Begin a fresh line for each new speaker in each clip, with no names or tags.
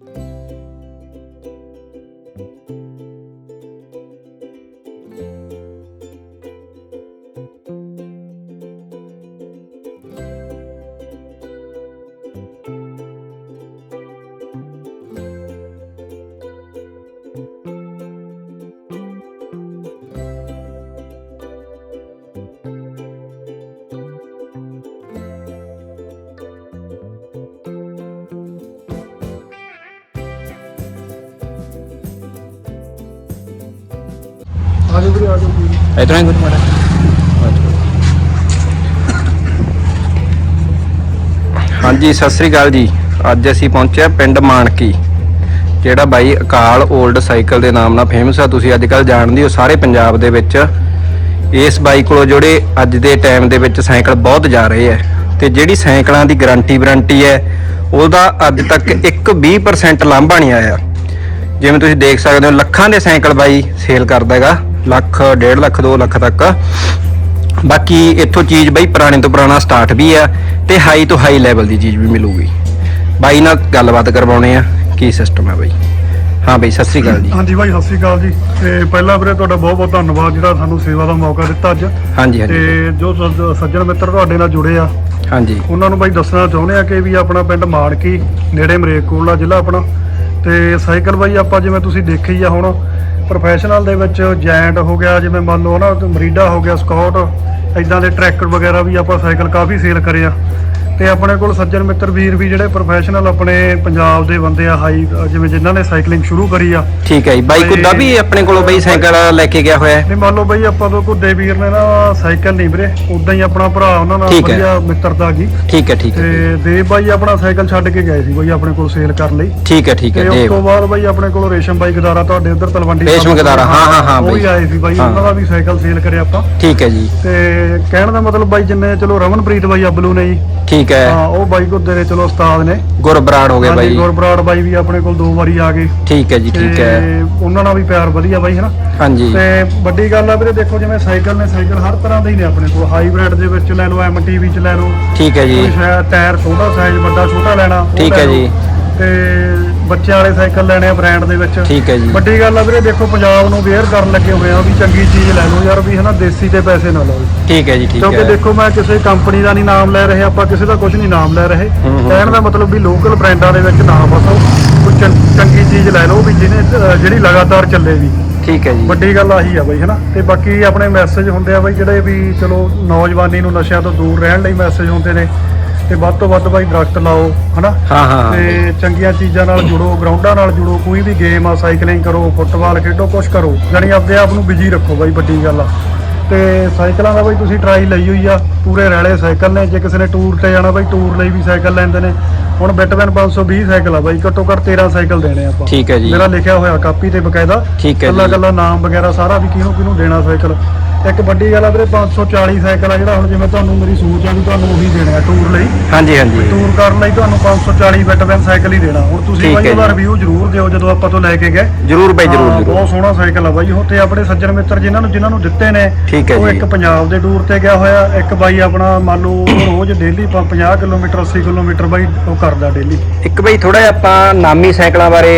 Thank you. ਆਜੋ ਵੀਰੇ ਆਜੋ
ਇਤਨਾ ਹੀ ਕੁਝ ਮਾੜਾ ਹਾਂਜੀ, ਸਤਿ ਸ੍ਰੀ ਅਕਾਲ ਜੀ। ਅੱਜ ਅਸੀਂ ਪਹੁੰਚੇ ਹਾਂ ਪਿੰਡ ਮਾਨਕੀ ਜਿਹੜਾ ਬਾਈ ਅਕਾਲ 올ਡ ਸਾਈਕਲ ਦੇ ਨਾਮ ਨਾਲ ਫੇਮਸ ਆ। ਤੁਸੀਂ ਅੱਜ ਕੱਲ ਜਾਣਦੇ ਹੋ ਸਾਰੇ ਪੰਜਾਬ ਦੇ ਵਿੱਚ। ਇਸ ਬਾਈਕ ਕੋਲੋਂ ਜਿਹੜੇ ਅੱਜ ਦੇ ਟਾਈਮ ਦੇ ਵਿੱਚ ਸਾਈਕਲ ਬਹੁਤ ਜਾ ਰਹੇ ਆ। ਤੇ ਜਿਹੜੀ ਸਾਈਕਲਾਂ ਦੀ ਗਾਰੰਟੀ ਵਾਰੰਟੀ ਹੈ, ਉਹਦਾ ਅੱਜ ਤੱਕ ਇੱਕ 20% ਲਾਂਭਾ ਨਹੀਂ ਆਇਆ। ਜਿਵੇਂ ਤੁਸੀਂ ਦੇਖ ਸਕਦੇ ਹੋ, ਲੱਖਾਂ ਦੇ ਸਾਈਕਲ ਬਾਈ ਸੇਲ ਕਰਦਾ ਹੈਗਾ। ਲੱਖ 1.5 ਲੱਖ 2 ਲੱਖ ਤੱਕ। ਬਾਕੀ ਇੱਥੋਂ ਚੀਜ਼ ਬਾਈ ਪੁਰਾਣੇ ਤੋਂ ਪੁਰਾਣਾ ਸਟਾਰਟ ਵੀ ਆ ਤੇ ਹਾਈ ਤੋਂ ਹਾਈ ਲੈਵਲ ਦੀ ਚੀਜ਼ ਵੀ ਮਿਲੂਗੀ। ਬਾਈ ਨਾਲ ਗੱਲਬਾਤ ਕਰਵਾਉਣੇ ਆ ਕੀ ਸਿਸਟਮ ਹੈ ਬਾਈ? ਹਾਂ ਬਾਈ ਸਤਿ ਸ੍ਰੀ ਅਕਾਲ ਜੀ।
ਹਾਂਜੀ ਭਾਈ ਸਤਿ ਸ਼੍ਰੀ ਅਕਾਲ ਜੀ। ਤੇ ਪਹਿਲਾਂ ਵੀਰੇ ਤੁਹਾਡਾ ਬਹੁਤ ਬਹੁਤ ਧੰਨਵਾਦ ਜਿਹੜਾ ਸਾਨੂੰ ਸੇਵਾ ਦਾ ਮੌਕਾ ਦਿੱਤਾ ਅੱਜ।
ਹਾਂਜੀ
ਤੇ ਜੋ ਸੱਜ- ਸੱਜਣ ਮਿੱਤਰ ਤੁਹਾਡੇ ਨਾਲ ਜੁੜੇ ਆ
ਹਾਂਜੀ।
ਉਹਨਾਂ ਨੂੰ ਬਾਈ ਦੱਸਣਾ ਚਾਹੁੰਦੇ ਆ ਕਿ ਵੀ ਆਪਣਾ ਪਿੰਡ ਮਾੜਕੀ ਨੇੜੇ ਮਰੇਕੋਲਾ ਜ਼ਿਲ੍ਹਾ ਆਪਣਾ। ਤੇ ਸਾਈਕਲ ਬਾਈ ਆਪਾਂ ਜਿਵੇਂ ਤੁਸੀਂ ਦੇਖੀ ਹੀ ਆ ਹੁਣ ਪ੍ਰੋਫੈਸ਼ਨਲ ਦੇ ਵਿੱਚ ਜੈਂਟ ਹੋ ਗਿਆ, ਜਿਵੇਂ ਮੰਨ ਲਓ ਨਾ, ਮਰੀਡਾ ਹੋ ਗਿਆ ਸਕਾਟ ਇਦਾਂ ਦੇ ਟਰੈਕਟਰ ਵਗੈਰਾ ਵੀ ਆਪਾਂ ਸਾਈਕਲ ਕਾਫੀ ਸੇਲ ਕਰੇ ਆ। ਤੇ ਆਪਣੇ ਕੋਲ ਸੱਜਣ ਮਿੱਤਰ ਵੀਰ ਵੀ ਜਿਹੜੇ ਪ੍ਰੋਫੈਸ਼ਨਲ ਆਪਣੇ ਪੰਜਾਬ ਦੇ ਬੰਦੇ ਆ ਹਾਈ ਜਿਵੇਂ ਜਿਨ੍ਹਾਂ ਨੇ ਸਾਈਕਲਿੰਗ ਸ਼ੁਰੂ ਕਰੀ ਆ।
ਠੀਕ ਹੈ ਜੀ। ਬਾਈ ਕੁੱਦਾ ਵੀ ਆਪਣੇ ਕੋਲੋਂ ਬਾਈ ਸਾਈਕਲ ਲੈ ਕੇ ਗਿਆ ਹੋਇਆ ਹੈ?
ਨਹੀਂ ਮੰਨ ਲਓ ਬਈ ਆਪਾਂ ਤੋਂ ਘੁੱਦੇ ਵੀਰ ਨੇ ਨਾ ਸਾਈਕਲ ਨਹੀਂ ਵੀਰੇ ਉਦਾਂ ਹੀ ਆਪਣਾ ਭਰਾ ਉਹਨਾਂ ਨਾਲ। ਵਧੀਆ ਮਿੱਤਰਤਾ ਗਈ
ਠੀਕ ਹੈ ਠੀਕ ਹੈ
ਤੇ ਦੇਵ ਬਾਈ ਆਪਣਾ ਸਾਈਕਲ ਛੱਡ ਕੇ ਗਏ ਸੀ ਬਾਈ ਆਪਣੇ ਕੋਲ ਸੇਲ ਕਰਨ ਲਈ।
ਠੀਕ ਹੈ ਠੀਕ ਹੈ
ਤੇ ਉਸ
ਦੇਵ
ਤੋਂ ਬਾਅਦ ਬਾਈ ਆਪਣੇ ਕੋਲ ਰੇਸ਼ਮ ਬਾਈ ਗਦਾਰਾ ਤੁਹਾਡੇ ਉਧਰ ਤਲਵੰਡੀ
ਰੇਸ਼ਮ ਗਦਾਰਾ, ਹਾਂ, ਹਾਂ, ਹਾਂ
ਉਹ
ਬਾਈ।
ਵੀ ਆਏ ਸੀ ਬਾਈ। ਉਹਨਾਂ ਦਾ ਵੀ ਸਾਈਕਲ ਸੇਲ ਕਰਿਆ ਆਪਾਂ।
ਠੀਕ ਹੈ ਜੀ।
ਤੇ ਕਹਿਣ ਦਾ ਮਤਲਬ ਬਾਈ ਜਿੰਨੇ ਚਲੋ ਰਮਨਪ੍ਰੀਤ ਬਾਈ ਅਬਲੂ ਨੇ ਜੀ।
ਠੀਕ ਹੈ।
ਹਾਂ ਉਹ ਬਾਈ ਦੇ ਚਲੋ ਉਸਤਾਦ ਨੇ।
ਗੁਰਬਰਾੜ ਹੋ ਗਿਆ
ਹਾਂਜੀ
ਬਾਈ।
ਗੁਰਬਰਾੜ ਬਾਈ ਵੀ ਆਪਣੇ ਕੋਲ ਦੋ ਵਾਰੀ ਆ ਗਏ।
ਠੀਕ ਹੈ ਜੀ ਠੀਕ
ਤੇ
ਹੈ।
ਉਹਨਾਂ ਨਾਲ ਵੀ ਪਿਆਰ ਵਧੀਆ ਬਾਈ ਹਨਾ?
ਹਾਂਜੀ।
ਤੇ ਵੱਡੀ ਗੱਲ ਆ ਵੀਰੇ ਦੇਖੋ ਜਿਵੇਂ ਸਾਈਕਲ ਨੇ ਸਾਈਕਲ ਹਰ ਤਰ੍ਹਾਂ ਦੇ ਹੀ ਨੇ ਆਪਣੇ ਕੋਲ। ਹਾਈਬ੍ਰਿਡ ਦੇ ਵਿੱਚ ਲੈ ਲਓ ਐਮਟੀਵੀ ਚ ਲੈ ਲਓ।
ਠੀਕ ਹੈ ਜੀ।
ਕੋਈ ਸ਼ਾਇਦ ਟਾਇਰ ਛੋਟਾ ਸਾਈਜ਼ ਵੱਡਾ ਛੋਟਾ ਲੈਣਾ ਉਹ
ਠੀਕ
ਲੈ
ਹੈ
ਲਓ।
ਜੀ।
ਤੇ ਬੱਚਿਆਂ ਵਾਲੇ ਸਾਈਕਲ ਲੈਣੇ ਆ ਬ੍ਰਾਂਡ ਦੇ ਵਿੱਚ।
ਠੀਕ ਹੈ ਜੀ।
ਵੱਡੀ ਗੱਲ ਆ ਵੀਰੇ ਦੇਖੋ ਪੰਜਾਬ ਨੂੰ ਵੇਅਰ ਕਰਨ ਲੱਗੇ ਹੋਏ ਆ ਵੀ ਚੰਗੀ ਚੀਜ਼ ਲੈ ਲਓ ਯਾਰ ਵੀ ਹਨਾ ਦੇਸੀ ਤੇ ਪੈਸੇ ਨਾ ਲਾਓ।
ਠੀਕ ਹੈ ਜੀ ਠੀਕ
ਕਿਉਂਕਿ
ਹੈ।
ਦੇਖੋ ਮੈਂ ਕਿਸੇ ਕੰਪਨੀ ਦਾ ਨਹੀਂ ਨਾਮ ਲੈ ਰਹੇ ਆਪਾਂ ਕਿਸੇ ਦਾ ਕੁਝ ਨਹੀਂ ਨਾਮ ਲੈ ਰਹੇ। ਕਹਿਣ ਦਾ ਮਤਲਬ ਵੀ ਲੋਕਲ ਬ੍ਰਾਂਡਾਂ ਦੇ ਵਿੱਚ ਨਾ ਫਸੋ ਕੋਈ ਚੰਗੀ ਚੀਜ਼ ਲੈ ਲਓ ਵੀ ਜਿਹਨੇ ਜਿਹੜੀ ਲਗਾਤਾਰ ਚੱਲੇ ਵੀ।
ਠੀਕ ਹੈ ਜੀ।
ਵੱਡੀ ਗੱਲ ਆਹੀ ਆ ਬਾਈ ਹਨਾ। ਤੇ ਬਾਕੀ ਆਪਣੇ ਮੈਸੇਜ ਹੁੰਦੇ ਆ ਬਾਈ ਜਿਹੜੇ ਵੀ ਚਲੋ ਨੌਜਵਾਨੀ ਨੂੰ ਨਸ਼ਿਆਂ ਤੋਂ ਦੂਰ ਰਹਿਣ ਲਈ ਮੈਸੇਜ ਹੁੰਦੇ ਨੇ। ਤੇ ਵੱਧ ਤੋਂ ਵੱਧ ਬਾਈ ਦਰਖਤ ਲਾਓ ਹਨਾ?
ਹਾਂ ਹਾਂ ਹਾਂ।
ਤੇ ਚੰਗੀਆਂ ਚੀਜ਼ਾਂ ਨਾਲ ਜੁੜੋ ਗਰਾਊਂਡਾਂ ਨਾਲ ਜੁੜੋ ਕੋਈ ਵੀ ਗੇਮ ਆ ਸਾਈਕਲਿੰਗ ਕਰੋ ਫੁੱਟਬਾਲ ਖੇਡੋ ਕੁਛ ਕਰੋ ਜਾਣੀ ਆਪਦੇ ਆਪ ਨੂੰ ਬਿਜ਼ੀ ਰੱਖੋ ਬਾਈ ਵੱਡੀ ਗੱਲ ਆ। ਤੇ ਸਾਈਕਲਾਂ ਦਾ ਬਾਈ ਤੁਸੀਂ ਟਰਾਈ ਲਈ ਹੋਈ ਆ ਪੂਰੇ ਰੈਲੇ ਸਾਈਕਲ ਨੇ ਜੇ ਕਿਸੇ ਨੇ ਟੂਰ ਤੇ ਜਾਣਾ ਬਾਈ ਟੂਰ ਲਈ ਵੀ ਸਾਈਕਲ ਲੈਂਦੇ ਨੇ। ਹੁਣ ਬਿਟਵੈਨ 520 ਸਾਈਕਲ ਆ ਬਾਈ ਘੱਟੋ ਘੱਟ 13 ਸਾਈਕਲ ਦੇਣੇ ਆਪਾਂ।
ਠੀਕ ਹੈ ਜੀ।
ਮੇਰਾ ਲਿਖਿਆ ਹੋਇਆ ਕਾਪੀ ਤੇ ਬਕਾਇਦਾ।
ਠੀਕ ਹੈ
ਕੱਲਾ ਕੱਲਾ ਨਾਮ ਵਗੈਰਾ ਸਾਰਾ ਵੀ ਕਿਹਨੂੰ ਕਿਹਨੂੰ ਦੇਣਾ ਸਾਈਕਲ। ਇੱਕ ਵੱਡੀ ਗੱਲ ਆ ਵੀਰੇ 540 ਸਾਈਕਲ ਆ ਜਿਹੜਾ ਹੁਣ ਜਿਵੇਂ ਤੁਹਾਨੂੰ ਮੇਰੀ ਸੋਚ ਆ ਵੀ ਤੁਹਾਨੂੰ ਉਹੀ ਦੇਣਾ ਹੈ ਟੂਰ ਲਈ।
ਹਾਂਜੀ ਹਾਂਜੀ।
ਟੂਰ ਕਰਨ ਲਈ ਤੁਹਾਨੂੰ 540 ਬਿਟਵੈਨ ਸਾਈਕਲ ਹੀ ਦੇਣਾ। ਹੁਣ ਤੁਸੀਂ
ਠੀਕ
ਬਾਈ
ਹੈ
ਉਹਦਾ
ਜੀ।
ਰਿਵਿਊ ਜ਼ਰੂਰ ਦਿਓ ਜਦੋਂ ਆਪਾਂ ਤੋਂ ਲੈ ਕੇ ਗਏ।
ਜਰੂਰ ਬਾਈ ਜਰੂਰ
ਬਹੁਤ ਸੋਹਣਾ ਸਾਈਕਲ ਆ ਬਾਈ। ਉਹ ਤੇ ਆਪਣੇ ਸੱਜਣ ਮਿੱਤਰ ਜਿਨ੍ਹਾਂ ਨੂੰ ਜਿਨ੍ਹਾਂ ਨੂੰ ਦਿੱਤੇ ਨੇ
ਠੀਕ ਹੈ
ਉਹ
ਜੀ।
ਇੱਕ ਪੰਜਾਬ ਦੇ ਟੂਰ ਤੇ ਗਿਆ ਹੋਇਆ। ਇੱਕ ਬਾਈ ਆਪਣਾ ਮੰਨ ਲਓ ਉਹ ਰੋਜ਼ ਡੇਲੀ 50 ਕਿਲੋਮੀਟਰ 80 ਕਿਲੋਮੀਟਰ ਬਾਈ ਉਹ ਕਰਦਾ ਡੇਲੀ
ਇੱਕ ਬਈ ਥੋੜਾ ਜਿਹਾ ਆਪਾਂ ਨਾਮੀ ਸਾਈਕਲਾਂ ਬਾਰੇ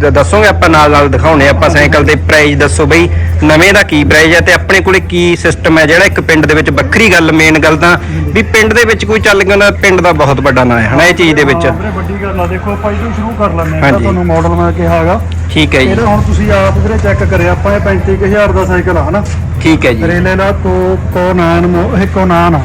ਦ- ਦੱਸੋਗੇ ਆਪਾਂ ਨਾਲ ਨਾਲ ਦਿਖਾਉਣੇ ਆਪਾਂ ਸਾਈਕਲ ਦੇ ਪ੍ਰਾਈਸ ਦੱਸੋ ਬਈ। ਨਵੇਂ ਦਾ ਕੀ ਪ੍ਰਾਈਸ ਹੈ ਤੇ ਆਪਣੇ ਕੋਲੇ ਕੀ ਸਿਸਟਮ ਹੈ? ਜਿਹੜਾ ਇੱਕ ਪਿੰਡ ਦੇ ਵਿੱਚ ਵੱਖਰੀ ਗੱਲ ਮੇਨ ਗੱਲ ਤਾਂ ਵੀ ਪਿੰਡ ਦੇ ਵਿੱਚ ਕੋਈ ਚੱਲ ਗਿਆ ਨਾ ਪਿੰਡ ਦਾ ਬਹੁਤ ਵੱਡਾ ਨਾਂ ਹੈ ਹਨਾ ਇਹ ਚੀਜ਼ ਦੇ ਵਿੱਚ।
ਹਾਂ, ਵੀਰੇ ਵੱਡੀ ਗੱਲ ਆ ਦੇਖੋ ਆਪਾਂ ਇਹਨੂੰ ਸ਼ੁਰੂ ਕਰ ਲੈਂਦੇ ਆ
ਹਾਂਜੀ।
ਤੁਹਾਨੂੰ ਮਾਡਲ ਮੈਂ ਕਿਹਾ ਹੈਗਾ।
ਠੀਕ ਹੈ ਜੀ।
ਇਹਦਾ ਹੁਣ ਤੁਸੀਂ ਆਪ ਵੀਰੇ ਚੈੱਕ ਕਰਿਆ ਆਪਾਂ ਇਹ 35000 ਦਾ ਸਾਈਕਲ ਆ ਹਨਾ?
ਠੀਕ ਹੈ ਜੀ।
ਰੇਲੇ ਦਾ ਕੋ ਕੋਨਾਨ ਮੋ ਇਹ ਕੋਨਾਨ ਆ।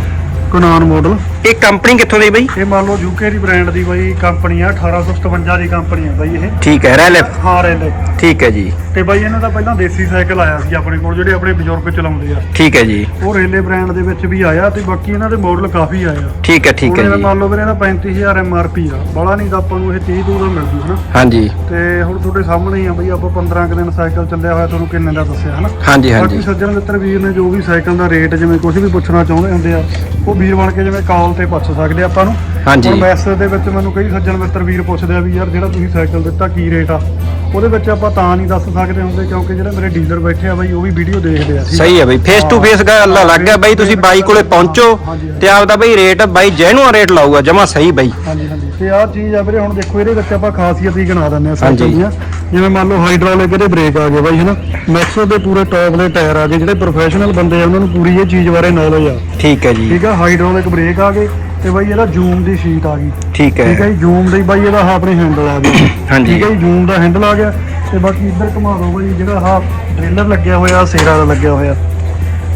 ਕੋਨਾਨ ਮਾਡਲ
ਇਹ ਕੰਪਨੀ ਕਿੱਥੋਂ ਦੀ ਬਈ?
ਇਹ ਮੰਨ ਲਓ ਯੂਕੇ ਦੀ ਬ੍ਰਾਂਡ ਦੀ ਬਾਈ ਕੰਪਨੀ ਆ 1857 ਦੀ ਕੰਪਨੀ ਆ ਬਾਈ ਇਹ।
ਠੀਕ ਹੈ ਰੈਲ।
ਹਾਂ ਰੇਲੇ।
ਠੀਕ ਹੈ ਜੀ।
ਤੇ ਬਾਈ ਇਹਨਾਂ ਦਾ ਪਹਿਲਾਂ ਦੇਸੀ ਸਾਈਕਲ ਆਇਆ ਸੀ ਆਪਣੇ ਕੋਲ ਜਿਹੜੇ ਆਪਣੇ ਬਜ਼ੁਰਗ ਚਲਾਉਂਦੇ ਆ।
ਠੀਕ ਹੈ ਜੀ।
ਉਹ ਰੇਲੇ ਬ੍ਰਾਂਡ ਦੇ ਵਿੱਚ ਵੀ ਆਇਆ ਤੇ ਬਾਕੀ ਇਹਨਾਂ ਦੇ ਮਾਡਲ ਕਾਫੀ ਆਏ ਆ।
ਠੀਕ ਹੈ ਠੀਕ ਹੈ ਜੀ।
ਮੰਨ ਲਓ ਵੀਰੇ ਇਹਦਾ 35000 ਐਮਆਰਪੀ ਆ। ਬੜਾ ਨਹੀਂ ਤਾਂ ਆਪਾਂ ਨੂੰ ਇਹ 30 ਦੂਰ ਦਾ ਮਿਲ ਜੂ ਹਨਾ?
ਹਾਂਜੀ।
ਤੇ ਹੁਣ ਤੁਹਾਡੇ ਸਾਹਮਣੇ ਹੀ ਆ ਬਈ ਆਪਾਂ 15 ਕੁ ਦਿਨ ਸਾਈਕਲ ਚੱਲਿਆ ਹੋਇਆ ਤੁਹਾਨੂੰ ਕਿੰਨੇ ਦਾ ਦੱਸਿਆ ਹਨਾ?
ਹਾਂਜੀ
ਬਾਕੀ
ਹਾਂਜੀ
ਸੱਜਣ ਮਿੱਤਰ ਵੀਰ ਨੇ ਜੋ ਵੀ ਸਾਈਕਲ ਦਾ ਰੇਟ ਜਿਵੇਂ ਕੁਝ ਵੀ ਪੁੱਛਣਾ ਚਾਹੁੰਦੇ ਹੁੰਦੇ ਆ ਉਹ ਵੀਰ ਬਣ ਕੇ ਜਿਵੇਂ ਕਾਲ ਤੇ ਪੁੱਛ ਸਕਦੇ ਆਪਾਂ ਨੂੰ
ਹਾਂਜੀ।
ਹੁਣ ਮੈਸੇਜ ਦੇ ਵਿੱਚ ਮੈਨੂੰ ਕਈ ਸੱਜਣ ਮਿੱਤਰ ਵੀਰ ਪੁੱਛਦੇ ਆ ਵੀ ਯਾਰ ਜਿਹੜਾ ਤੁਸੀਂ ਸਾਈਕਲ ਦਿੱਤਾ ਕੀ ਰੇਟ ਆ ਉਹਦੇ ਵਿੱਚ ਆਪਾਂ ਤਾਂ ਨਹੀਂ ਦੱਸ ਸਕਦੇ ਹੁੰਦੇ ਕਿਉਂਕਿ ਜਿਹੜੇ ਮੇਰੇ ਡੀਲਰ ਬੈਠੇ ਆ ਬਾਈ ਉਹ ਵੀ ਵੀਡੀਓ ਦੇਖਦੇ ਆ?
ਸਹੀ ਹੈ ਬਈ ਫੇਸ ਟੂ ਫੇਸ ਗੱਲ ਲੱਗ ਗਿਆ ਬਾਈ ਤੁਸੀਂ ਬਾਈ ਕੋਲੇ ਪਹੁੰਚੋ ਤੇ ਆਪਦਾ ਬਈ ਰੇਟ ਬਾਈ ਜੈਨੂਅਨ ਰੇਟ ਲਾਊਗਾ ਜਮਾ ਸਹੀ ਬਾਈ
ਹਾਂਜੀ ਹਾਂਜੀ ਤੇ ਆਹ ਚੀਜ਼ ਆ ਵੀਰੇ ਹੁਣ ਦੇਖੋ ਇਹਦੇ ਵਿੱਚ ਆਪਾਂ ਖਾਸੀਅਤ ਹੀ ਗਿਣਾ ਦਿੰਦੇ ਆ। ਸਾਈਕਲ ਦੀਆਂ ਜਿਵੇਂ ਮੰਨ ਲਓ ਹਾਈਡ੍ਰੋਲਿਕ ਇਹਦੇ ਬ੍ਰੇਕ ਆ ਗਏ ਬਾਈ ਹਨਾ? ਮੈਕਸੋ ਦੇ ਪੂਰੇ ਟੌਪ ਦੇ ਟਾਇਰ ਆ ਗਏ ਜਿਹੜੇ ਪ੍ਰੋਫੈਸ਼ਨਲ ਬੰਦੇ ਆ ਉਹਨਾਂ ਨੂੰ ਪੂਰੀ ਇਹ ਚੀਜ਼ ਬਾਰੇ ਨੌਲੇਜ ਆ।
ਠੀਕ ਹੈ ਜੀ।
ਠੀਕ ਆ? ਹਾਈਡ੍ਰੋਲਿਕ ਬ੍ਰੇਕ ਆ ਗਏ ਤੇ ਬਾਈ ਇਹਦਾ ਜ਼ੂਮ ਦੀ ਸ਼ੀਟ ਆ ਗਈ।
ਠੀਕ
ਠੀਕ ਹੈ
ਹੈ
ਜੀ? ਜ਼ੂਮ ਦੀ ਬਾਈ ਇਹਦਾ ਆਪਣੇ ਹੈਂਡਲ ਆ ਗਿਆ।
ਹਾਂਜੀ।
ਠੀਕ ਹੈ ਜੀ? ਜ਼ੂਮ ਦਾ ਹੈਂਡਲ ਆ ਗਿਆ ਤੇ ਬਾਕੀ ਇੱਧਰ ਘੁਮਾ ਦਿਓ ਬਾਈ ਜਿਹੜਾ ਆਹ ਡ੍ਰਿਲਰ ਲੱਗਿਆ ਹੋਇਆ ਸੇਰਾ ਦਾ ਲੱਗਿਆ ਹੋਇਆ।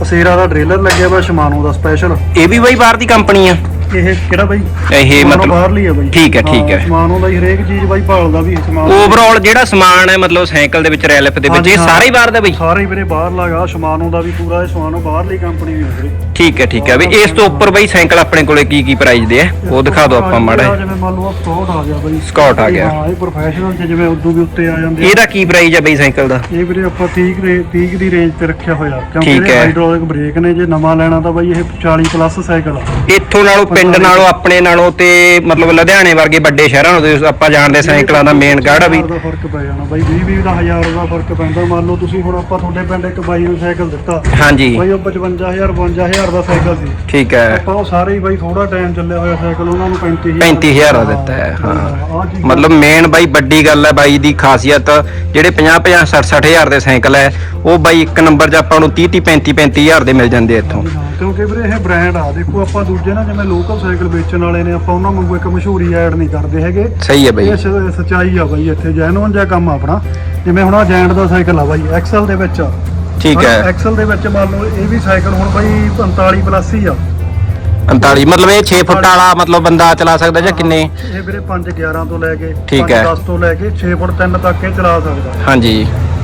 ਸੇਰਾ ਦਾ ਡ੍ਰਿਲਰ ਲੱਗਿਆ ਹੋਇਆ ਸ਼ਮਾਨੋ ਦਾ ਸਪੈਸ਼ਲ
ਇਹ ਵੀ ਬਾਈ ਬਾਹਰ ਦੀ ਕੰਪਨੀ ਆ।
ਇਹ ਕਿਹੜਾ ਬਾਈ?
ਇਹ
ਸ਼ਮਾਨੋ
ਮਤਲਬ
ਬਾਹਰਲੀ ਆ ਬਾਈ।
ਠੀਕ ਹੈ, ਠੀਕ ਹੈ।
ਹਾਂ, ਸ਼ਮਾਨੋ ਦਾ ਹੀ ਹਰੇਕ ਚੀਜ਼ ਬਾਈ ਭਾਲਦਾ ਵੀ ਸ਼ਮਾਨੋ।
ਓਵਰਆਲ ਜਿਹੜਾ ਸਮਾਨ ਹੈ ਮਤਲਬ ਸਾਈਕਲ ਦੇ ਵਿੱਚ ਰੈਲਿਪ ਦੇ ਵਿੱਚ
ਹਾਂਜੀ,
ਇਹ
ਹਾਂ।
ਸਾਰਾ ਹੀ ਬਾਹਰ ਦਾ ਬਈ?
ਸਾਰੇ ਹੀ ਵੀਰੇ ਬਾਹਰ ਲਗਾ ਸ਼ਮਾਨੋ ਦਾ ਵੀ ਪੂਰਾ ਇਹ ਸ਼ਮਾਨੋ ਬਾਹਰਲੀ ਕੰਪਨੀ ਵੀ ਹੈ ਵੀਰੇ।
ਠੀਕ ਹੈ ਠੀਕ ਹੈ। ਵੀ ਇਸ ਤੋਂ ਉੱਪਰ ਬਈ ਸਾਈਕਲ ਆਪਣੇ ਕੋਲੇ ਕੀ ਕੀ ਪ੍ਰਾਈਸ ਦੇ ਆ? ਉਹ ਦਿਖਾ ਦਿਓ ਆਪਾਂ ਮਾੜਾ ਜਿਹਾ।
ਜਿਵੇਂ ਮੰਨ ਲਓ ਸਕਾਟ ਆ ਗਿਆ ਬਾਈ।
Scout ਆ ਗਿਆ।
ਹਾਂ ਇਹ ਪ੍ਰੋਫੈਸ਼ਨਲ ਚ ਜਿਵੇਂ ਉਦੋਂ ਵੀ ਉੱਤੇ ਆ ਜਾਂਦੇ ਆ।
ਇਹਦਾ ਕੀ ਪ੍ਰਾਈਸ ਹੈ ਬਈ ਸਾਈਕਲ ਦਾ?
ਇਹ ਵੀਰੇ ਆਪਾਂ 30 ਕੁ ਰੇ- 30 ਕੁ ਦੀ ਰੇਂਜ ਤੇ ਰੱਖਿਆ ਹੋਇਆ। ਕਿਉਂਕਿ
ਠੀਕ ਹੈ।
ਹਾਈਡ੍ਰੋਲਿਕ ਬ੍ਰੇਕ ਨੇ ਜੇ ਨਵਾਂ ਲੈਣਾ ਤਾਂ ਬਾਈ ਇਹ 40 ਪਲੱਸ ਸਾਈਕਲ ਆ।
ਇੱਥੋਂ ਨਾਲੋਂ ਪਿੰਡ ਨਾਲੋਂ ਆਪਣੇ ਨਾਲੋਂ ਤੇ ਮਤਲਬ ਲੁਧਿਆਣੇ ਵਰਗੇ ਵੱਡੇ ਸ਼ਹਿਰਾਂ ਨੂੰ ਤੇ ਆਪਾਂ ਜਾਣਦੇ ਸਾਈਕਲਾਂ ਦਾ ਮੇਨ ਗਾੜਾ ਵੀ।
ਹਜ਼ਾਰ ਦਾ ਫ਼ਰਕ ਪੈ ਜਾਣਾ ਬਾਈ 20 20 ਦਾ ਹਜ਼ਾਰ ਦਾ ਫ਼ਰਕ ਪੈਂਦਾ। ਮੰਨ ਲਓ ਤੁਸੀਂ ਹੁਣ ਆਪਾਂ ਤੁਹਾਡੇ ਪਿੰਡ ਇੱਕ ਬਾਈ ਨੂੰ ਸਾਈਕਲ ਦਿੱਤਾ।
ਹਾਂਜੀ।
ਬਾਈ ਉਹ 55000 52000 ਦਾ ਸਾਈਕਲ ਸੀ।
ਠੀਕ ਹੈ।
ਆਪਾਂ ਉਹ ਸਾਰੇ ਹੀ ਬਾਈ ਥੋੜਾ ਟਾਈਮ ਚੱਲਿਆ ਹੋਇਆ ਸਾਈਕਲ ਉਹਨਾਂ ਨੂੰ 35000
35000 ਦਾ ਦਿੱਤਾ ਹੈ ਹਾਂ।
ਆਹ ਚੀਜ਼
ਮਤਲਬ ਮੇਨ ਬਾਈ ਵੱਡੀ ਗੱਲ ਹੈ ਬਾਈ ਦੀ ਖਾਸੀਅਤ ਜਿਹੜੇ 50 50 60 60000 ਦੇ ਸਾਈਕਲ ਹੈ ਉਹ ਬਾਈ ਇੱਕ ਨੰਬਰ 'ਚ ਆਪਾਂ ਨੂੰ 30 30 35 35000 ਦੇ ਮਿਲ ਜਾਂਦੇ ਆ ਇੱਥੋਂ
ਕਿਉਂਕਿ ਵੀਰੇ ਇਹ ਬ੍ਰਾਂਡ ਆ ਦੇਖੋ ਆਪਾਂ ਦੂਜੇ ਨਾ ਜਿਵੇਂ ਲੋਕਲ ਸਾਈਕਲ ਵੇਚਣ ਵਾਲੇ ਨੇ ਆਪਾਂ ਉਹਨਾਂ ਵਾਂਗੂ ਇੱਕ ਮਸ਼ਹੂਰੀ ਐਡ ਨਹੀਂ ਕਰਦੇ ਹੈਗੇ।
ਸਹੀ ਹੈ ਬਾਈ।
ਇਹ ਸ- ਸੱਚਾਈ ਆ ਬਾਈ ਇੱਥੇ ਜੈਨੂਨ ਜਿਹਾ ਕੰਮ ਆ ਆਪਣਾ। ਜਿਵੇਂ ਹੁਣ ਆ ਜੈਂਟ ਦਾ ਸਾਈਕਲ ਆ ਬਾਈ ਐਕਸਲ ਦੇ ਵਿੱਚ
ਠੀਕ ਹੈ।
ਐਕਸਲ ਦੇ ਵਿੱਚ ਮੰਨ ਲਓ ਇਹ ਵੀ ਸਾਈਕਲ ਹੁਣ ਬਾਈ 45 ਪਲੱਸ ਹੀ ਆ।
45 ਮਤਲਬ ਇਹ 6 ਫੁੱਟ ਵਾਲਾ ਮਤਲਬ ਬੰਦਾ ਚਲਾ ਸਕਦਾ ਜਾਂ ਕਿੰਨੇ?
ਇਹ ਵੀਰੇ 5 11 ਤੋਂ ਲੈ ਕੇ
ਠੀਕ ਹੈ।
10 ਤੋਂ ਲੈ ਕੇ 6 ਫੁੱਟ 3 ਤੱਕ ਇਹ ਚਲਾ ਸਕਦਾ।
ਹਾਂਜੀ।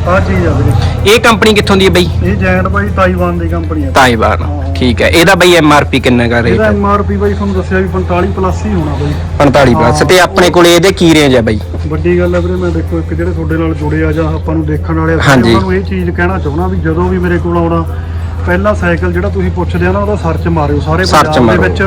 ਚੀਜ਼ ਆ ਵੀਰੇ।
ਇਹ ਕੰਪਨੀ ਕਿੱਥੋਂ ਦੀ ਹੈ ਬਾਈ?
ਇਹ ਜੈਂਟ ਬਾਈ ਤਾਈਵਾਨ ਦੀ ਕੰਪਨੀ ਆ।
ਤਾਈਵਾਨ ਠੀਕ ਹੈ। ਇਹਦਾ ਬਾਈ ਐਮਆਰਪੀ ਕਿੰਨੇ ਰੇਟ
ਇਹਦਾ ਐਮਆਰਪੀ ਬਾਈ ਤੁਹਾਨੂੰ ਦੱਸਿਆ ਵੀ 45 ਪਲੱਸ ਹੀ ਹੋਣਾ ਬਾਈ।
45 ਪਲੱਸ ਤੇ ਆਪਣੇ ਕੋਲੇ ਇਹਦੇ ਕੀ ਰੇਂਜ ਹੈ ਬਾਈ?
ਵੱਡੀ ਗੱਲ ਹੈ ਵੀਰੇ ਮੈਂ ਦੇਖੋ ਇੱਕ ਜਿਹੜੇ ਤੁਹਾਡੇ ਨਾਲ ਜੁੜੇ ਆ ਜਾਂ ਆਪਾਂ ਨੂੰ ਦੇਖਣ ਵਾਲੇ ਆ,
ਹਾਂਜੀ।
ਉਹਨਾਂ ਨੂੰ ਇਹ ਚੀਜ਼ ਕਹਿਣਾ ਚਾਹੁੰਦਾ ਵੀ ਜਦੋਂ ਵੀ ਮੇਰੇ ਕੋਲ ਆਉਣਾ ਪਹਿਲਾ ਸਾਈਕਲ ਜਿਹੜਾ ਤੁਸੀਂ ਪੁੱਛਦੇ ਆ ਨਾ ਉਹਦਾ ਸਰਚ ਮਾਰਿਓ ਸਾਰੇ
Search
ਪੰਜਾਬ ਦੇ
ਮਾਰੋ।
ਵਿੱਚ